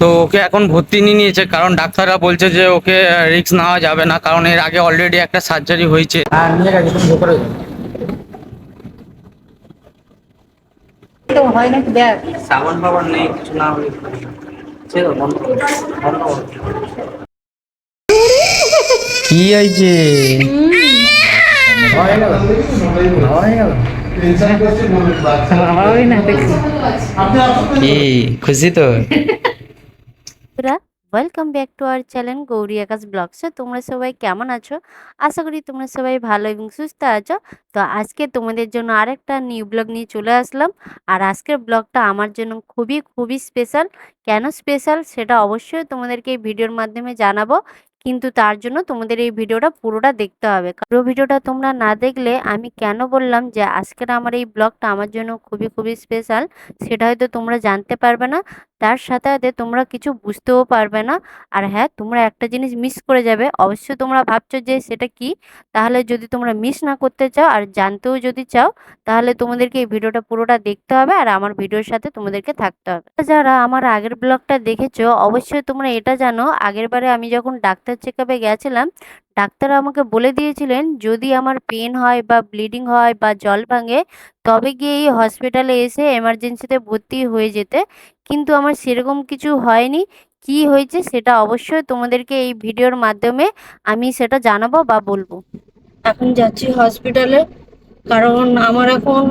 তো ওকে এখন ভর্তি নিয়ে নিয়েছে কারণ ডাক্তাররা বলছে যে ওকে রিস্ক নেওয়া যাবে না কারণ এর আগে অলরেডি একটা সার্জারি হয়েছে। হ্যাঁ নিয়ে গেছে তুমি ভেতরে তো হয় নাকি দেখ। সাবান ফাবান নেই কিছু না হলে ছেড়ে দাও, বন্ধ করো। বন্ধ করো। কি হয়ে হয়ে না কি খুশি তো? বন্ধুরা welcome back to our channel Gauri Akash ব্লগসে তোমরা সবাই কেমন আছো? আশা করি তোমরা সবাই ভালো এবং সুস্থ আছো। তো আজকে তোমাদের জন্য আরেকটা নিউ ব্লগ নিয়ে চলে আসলাম। আর আজকের ব্লগটা আমার জন্য খুবই খুবই স্পেশাল কেন স্পেশাল সেটা অবশ্যই তোমাদেরকে এই ভিডিওর মাধ্যমে জানাব। কিন্তু তার জন্য তোমাদের এই ভিডিওটা পুরোটা দেখতে হবে। পুরো ভিডিওটা তোমরা না দেখলে আমি কেন বললাম যে আজকের আমার এই ব্লগটা আমার জন্য খুবই খুবই স্পেশাল সেটা হয়তো তোমরা জানতে পারবে না। তার সাথে সাথে তোমরা কিছু বুঝতেও পারবে না। আর হ্যাঁ তোমরা একটা জিনিস মিস করে যাবে। অবশ্যই তোমরা ভাবছ যে সেটা কি? তাহলে যদি তোমরা মিস না করতে চাও আর জানতেও যদি চাও, তাহলে তোমাদেরকে এই ভিডিওটা পুরোটা দেখতে হবে আর আমার ভিডিওর সাথে তোমাদেরকে থাকতে হবে। যারা আমার আগের ব্লগটা দেখেছ, অবশ্যই তোমরা এটা জানো, আগের বারে আমি যখন ডাক্তার চেক আপে গেছিলাম ডাক্তার আমাকে বলে দিয়েছিলেন, যদি আমার পেন হয় বা ব্লিডিং হয় বা জল ভাঙে, তবে গিয়ে এই হসপিটালে এসে এমার্জেন্সিতে ভর্তি হয়ে যেতে। কিন্তু আমার সেরকম কিছু হয়নি। কি হয়েছে সেটা অবশ্যই তোমাদেরকে এই ভিডিওর মাধ্যমে আমি সেটা জানাব বা বলব। এখন যাচ্ছি হসপিটালে, কারণ আমার এখন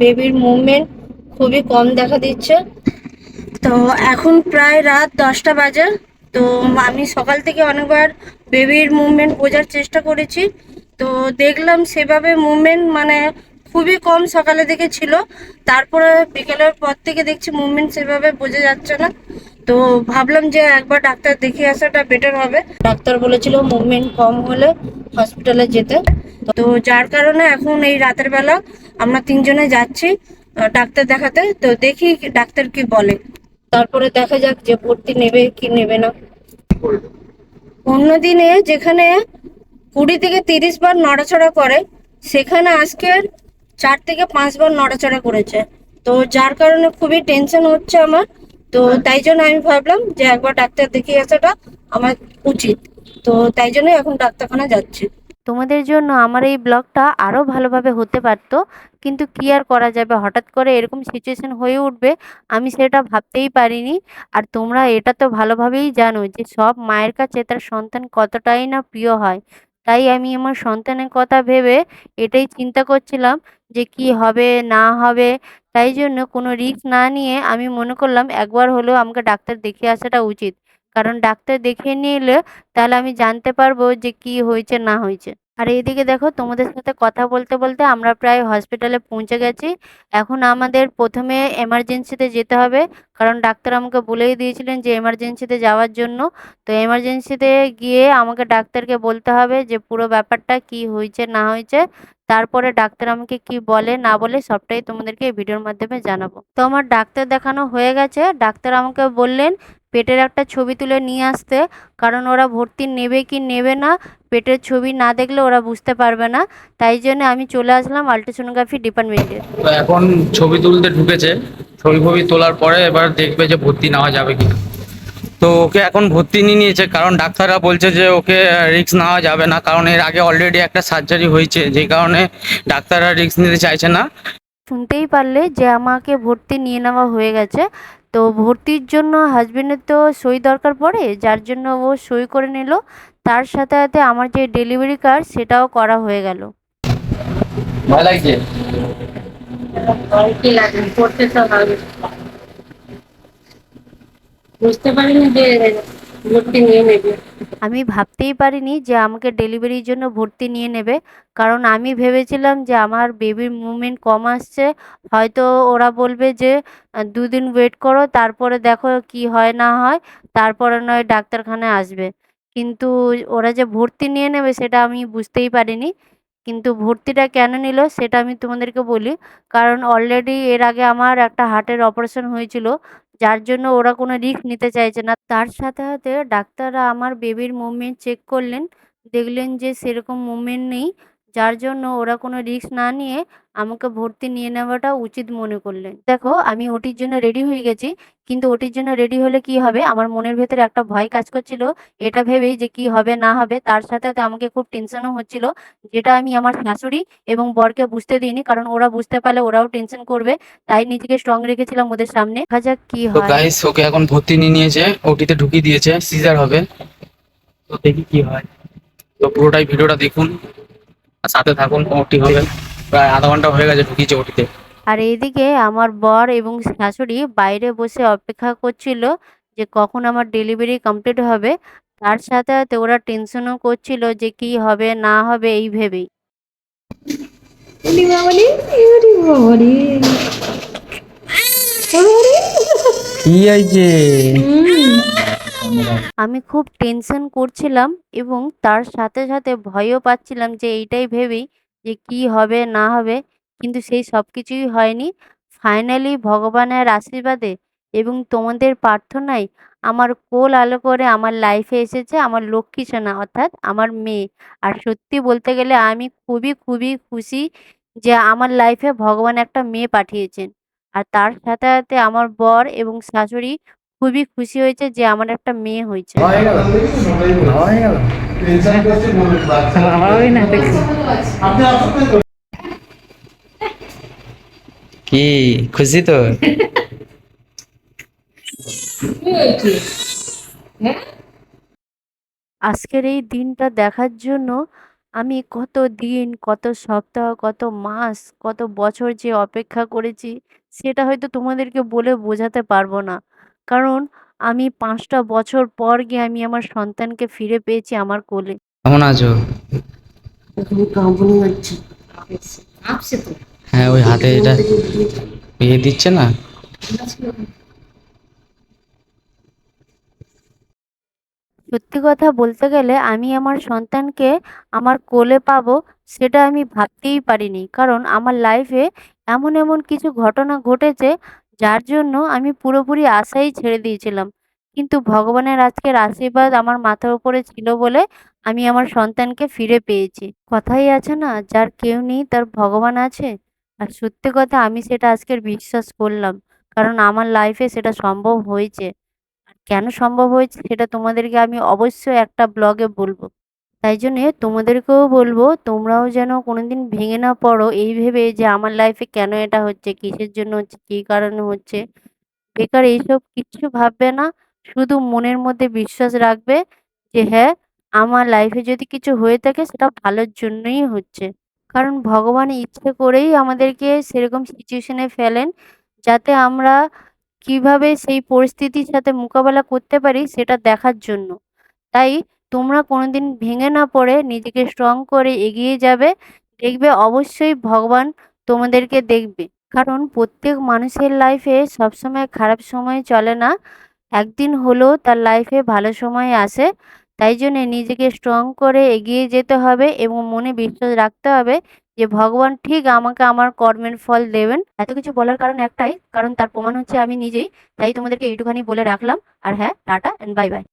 বেবির মুভমেন্ট খুবই কম দেখা দিচ্ছে। তো এখন প্রায় রাত দশটা বাজে। তো আমি সকাল থেকে অনেকবার বেবির মুভমেন্ট বোঝার চেষ্টা করেছি। তো দেখলাম সেভাবে মুভমেন্ট মানে খুবই কম সকালে দিকে ছিল। তারপরে বিকেলের পর থেকে দেখছি মুভমেন্ট সেভাবে বোঝা যাচ্ছে না। তো ভাবলাম যে একবার ডাক্তার দেখিয়ে আসাটা বেটার হবে। ডাক্তার বলেছিল মুভমেন্ট কম হলে হসপিটালে যেতে। তো যার কারণে এখন এই রাতের বেলা আমরা তিনজনে যাচ্ছি ডাক্তার দেখাতে। তো দেখি ডাক্তার কি বলে। তারপরে দেখা যাক যে ভর্তি নেবে কি নেবে না। অন্য দিনে যেখানে কুড়ি থেকে তিরিশ বার নড়াচড়া করে সেখানে আজকের চার থেকে পাঁচবার নড়াচড়া করেছে। তো যার কারণে খুবই টেনশন হচ্ছে আমার। তো তাই জন্য আমি ভাবলাম যে একবার ডাক্তার দেখিয়ে আসাটা আমার উচিত। তো তাই জন্য এখন ডাক্তারখানা যাচ্ছি। তোমাদের জন্য আমার এই ব্লগটা আরও ভালোভাবে হতে পারতো, কিন্তু কি আর করা যাবে? হঠাৎ করে এরকম সিচুয়েশন হয়ে উঠবে, আমি সেটা ভাবতেই পারিনি। আর তোমরা এটা তো ভালোভাবেই জানো যে সব মায়ের কাছে তার সন্তান কতটাই না প্রিয় হয়। তাই আমি আমার সন্তানের কথা ভেবে এটাই চিন্তা করছিলাম যে কি হবে, না হবে। তাই জন্য কোনো রিস্ক না নিয়ে আমি মনে করলাম একবার হলেও আমাকে ডাক্তার দেখিয়ে আসাটা উচিত। কারণ ডাক্তার দেখিয়ে নিলে তাহলে আমি জানতে পারব যে কি হয়েছে, না হয়েছে। আর এইদিকে দেখো তোমাদের সাথে কথা বলতে বলতে আমরা প্রায় হসপিটালে পৌঁছে গেছি। এখন আমাদের প্রথমে এমার্জেন্সিতে যেতে হবে। কারণ ডাক্তার আমাকে বলেই দিয়েছিলেন যে এমার্জেন্সিতে যাওয়ার জন্য। তো এমার্জেন্সিতে গিয়ে আমাকে ডাক্তারকে বলতে হবে যে পুরো ব্যাপারটা কি হয়েছে, না হয়েছে। তারপরে ডাক্তার আমাকে কি বলে, না বলে সবটাই তোমাদেরকে এই ভিডিওর মাধ্যমে জানাব। তো আমার ডাক্তার দেখানো হয়ে গেছে। ডাক্তার আমাকে বললেন পেটের একটা ছবি তুলে নিয়ে আসতে, কারণ ওরা ভর্তি নেবে কি নেবে না, পেটের ছবি না দেখলে ওরা বুঝতে পারবে না। তাই জন্য আমি চলে আসলাম আলট্রাসোনোগ্রাফি ডিপার্টমেন্টে তো এখন ছবি তুলতে ঢুকেছে। ছবি ফবি তোলার পরে এবার দেখবে যে ভর্তি নেওয়া যাবে কি তো ওকে এখন ভর্তি নিয়ে নিয়েছে, কারণ ডাক্তাররা বলছে যে ওকে রিস্ক নেওয়া যাবে না, কারণ এর আগে অলরেডি একটা সার্জারি হয়েছে, যে কারণে ডাক্তাররা রিস্ক নিতে চাইছে না। শুনতেই পারলে যে আমাকে ভর্তি নিয়ে নেওয়া হয়ে গেছে। তো ভর্তির জন্য হাজবেন্ডের তো সই দরকার পড়ে যার জন্য ও সই করে নিল। তার সাথে সাথে আমার যে ডেলিভারি কার্ড সেটাও করা হয়ে গেল। ভয় লাগছে? বুঝতে পারিনি যে ভর্তি নিয়ে নেবে। আমি ভাবতেই পারিনি যে আমাকে ডেলিভারির জন্য ভর্তি নিয়ে নেবে। কারণ আমি ভেবেছিলাম যে আমার বেবির মুভমেন্ট কম আসছে। হয়তো ওরা বলবে যে দুদিন ওয়েট করো, তারপরে দেখো কি হয় না হয়, তারপরে নয় ডাক্তারখানায় আসবে। কিন্তু ওরা যে ভর্তি নিয়ে নেবে সেটা আমি বুঝতেই পারিনি। কিন্তু ভর্তিটা কেন নিল সেটা আমি তোমাদেরকে বলি। কারণ অলরেডি এর আগে আমার একটা হার্টের অপারেশন হয়েছিল। যার জন্য ওরা কোনো রিস্ক নিতে চাইছে না। তার সাথে সাথে ডাক্তাররা আমার বেবির মুভমেন্ট চেক করলেন। দেখলেন যে সেরকম মুভমেন্ট নেই। যার জন্য ওরা কোনো রিস্ক না নিয়ে আমাকে ভর্তি নিয়ে নেওয়াটা উচিত মনে করলেন। দেখো আমি ওটির জন্য রেডি হয়ে গেছি কিন্তু ওটির জন্য রেডি হলে কি হবে? আমার মনের ভেতরে একটা ভয় কাজ করছিল এটা ভেবেই যে কি হবে না হবে তার সাথে সাথে আমাকে খুব টেনশনও হচ্ছিল যেটা আমি আমার শাশুড়ি এবং বরকে বুঝতে দিইনি কারণ ওরা বুঝতে পারলে ওরাও টেনশন করবে তাই নিজেকে স্ট্রং রেখেছিলাম ওদের সামনে। দেখা যাক কি তো হয়। গাইস ওকে এখন ভর্তি নিয়ে নিয়েছে ওটিতে ঢুকিয়ে দিয়েছে সিজার হবে। তো দেখি কি হয়। তো পুরোটাই ভিডিওটা দেখুন। সাথে থাকুন ওটি হবে প্রায় আধা ঘণ্টা হয়ে গেছে ঢুকিয়েছে ওটিতে। আর এইদিকে আমার বর এবং শাশুড়ি বাইরে বসে অপেক্ষা করছিল যে কখন আমার ডেলিভারি কমপ্লিট হবে। তার সাথে সাথে ওরা টেনশনও করছিল যে কি হবে না হবে এই ভেবেই। কি হয়েছে? আমি খুব টেনশন করছিলাম এবং তার সাথে সাথে ভয়ও পাচ্ছিলাম যে এইটাই ভেবেই যে কি হবে, না হবে। কিন্তু সেই সব কিছুই হয়নি। ফাইনালি ভগবানের আশীর্বাদে এবং তোমাদের প্রার্থনায় আমার কোল আলো করে আমার লাইফে এসেছে, আমার লক্ষ্মী সোনা অর্থাৎ আমার মেয়ে। আর সত্যি বলতে গেলে আমি খুবই খুবই খুশি যে আমার লাইফে ভগবান একটা মেয়ে পাঠিয়েছেন। আর তার সাথে সাথে আমার বর এবং শাশুড়ি খুবই খুশি হয়েছে যে আমার একটা মেয়ে হয়েছে। কি খুশি তো? আজকের এই দিনটা দেখার জন্য আমি কত দিন কত সপ্তাহ কত মাস কত বছর যে অপেক্ষা করেছি সেটা হয়তো তোমাদেরকে বলে বোঝাতে পারব না। কারণ আমি পাঁচটা বছর পর গিয়ে আমি আমার সন্তানকে ফিরে পেয়েছি আমার কোলে। কেমন আছো? হ্যাঁ ওই হাতে এটা ইয়ে দিচ্ছে না? সত্যি কথা বলতে গেলে আমি আমার সন্তানকে আমার কোলে পাবো সেটা আমি ভাবতেই পারিনি। কারণ আমার লাইফে এমন এমন কিছু ঘটনা ঘটেছে যার জন্য আমি পুরোপুরি আশাই ছেড়ে দিয়েছিলাম। কিন্তু ভগবানের আজকের আশীর্বাদ আমার মাথার উপরে ছিল বলে আমি আমার সন্তানকে ফিরে পেয়েছি। কথাই আছে না, যার কেউ নেই তার ভগবান আছে। আর সত্যি কথা আমি সেটা আজকের বিশ্বাস করলাম, কারণ আমার লাইফে সেটা সম্ভব হয়েছে। কেন সম্ভব হয়েছে সেটা তোমাদেরকে আমি অবশ্যই একটা ব্লগে বলব। তাই জন্যে তোমাদেরকেও বলব, তোমরাও যেন কোনোদিন ভেঙে না পড়ো। এই ভেবে যে আমার লাইফে কেন এটা হচ্ছে, কিসের জন্য হচ্ছে, কী কারণে হচ্ছে? বেকার এইসব কিচ্ছু ভাববে না, শুধু মনের মধ্যে বিশ্বাস রাখবে যে হ্যাঁ আমার লাইফে যদি কিছু হয়ে থাকে সেটা ভালোর জন্যই হচ্ছে। কারণ ভগবান ইচ্ছে করেই আমাদেরকে সেরকম সিচুয়েশনে ফেলেন, যাতে আমরা কীভাবে সেই পরিস্থিতির সাথে মোকাবেলা করতে পারি সেটা দেখার জন্য। তাই তোমরা কোনোদিন ভেঙে না পড়ে নিজেকে স্ট্রং করে এগিয়ে যাবে। দেখবে অবশ্যই ভগবান তোমাদেরকে দেখবে। কারণ প্রত্যেক মানুষের লাইফে সবসময় খারাপ সময় চলে না। একদিন হলেও তার লাইফে ভালো সময় আসে। তাই জন্যে নিজেকে স্ট্রং করে এগিয়ে যেতে হবে এবং মনে বিশ্বাস রাখতে হবে যে ভগবান ঠিক আমাকে আমার কর্মের ফল দেবেন। এত কিছু বলার কারণ একটাই, কারণ তার প্রমাণ হচ্ছে আমি নিজেই। তাই তোমাদেরকে এইটুখানি বলে রাখলাম। আর হ্যাঁ টাটা এন্ড বাই বাই